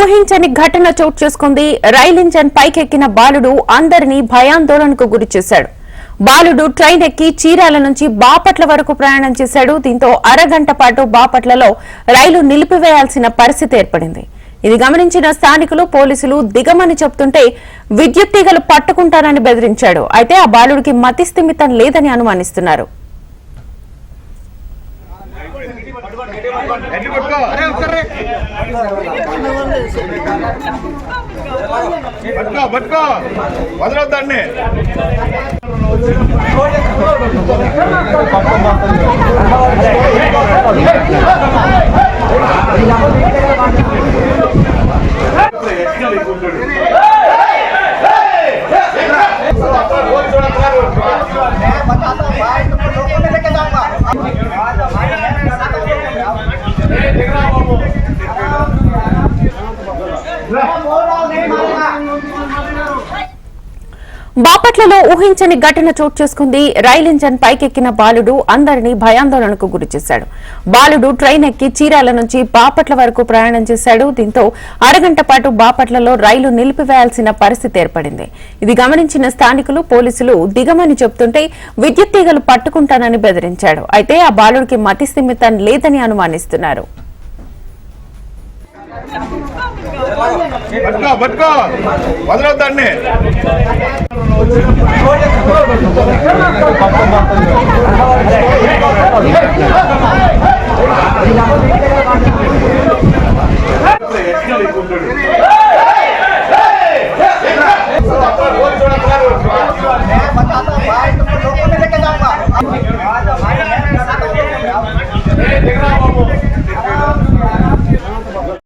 ఊహించని ఘటన చోటు చేసుకుంది. రైలు ఇంజన్ పైకెక్కిన బాలుడు అందరినీ భయాందోళనకు గురి చేశాడు. బాలుడు ట్రైన్ ఎక్కి చీరాల నుంచి బాపట్ల వరకు ప్రయాణం చేశాడు. దీంతో అరగంట పాటు బాపట్లలో రైలు నిలిపివేయాల్సిన పరిస్థితి ఏర్పడింది. ఇది గమనించిన స్థానికులు పోలీసులు దిగమని చెప్తుంటే విద్యుత్ తీగలు పట్టుకుంటారని బెదిరించాడు. అయితే ఆ బాలుడికి మతిస్థిమితం లేదని అనుమానిస్తున్నారు. పట్టుకో పట్టుకో. వదలొద్దండి బాపట్లలో ఊహించని ఘటన చోటు చేసుకుంది. రైలు ఇంజన్ పైకెక్కిన బాలుడు అందరినీ భయాందోళనకు గురిచేశాడు బాలుడు ట్రైన్ ఎక్కి చీరాల నుంచి బాపట్ల వరకు ప్రయాణం చేశాడు. దీంతో అరగంట పాటు బాపట్లలో రైలు నిలిపివేయాల్సిన పరిస్థితి ఏర్పడింది. ఇది గమనించిన స్థానికులు పోలీసులు దిగమని చెబుతుంటే విద్యుత్ తీగలు పట్టుకుంటానని బెదిరించాడు. అయితే ఆ బాలుడికి మతి స్థిమితం లేదని అనుమానిస్తున్నారు. పట్టుకో పట్టుకో. వదలొద్దండి ¡Vamos!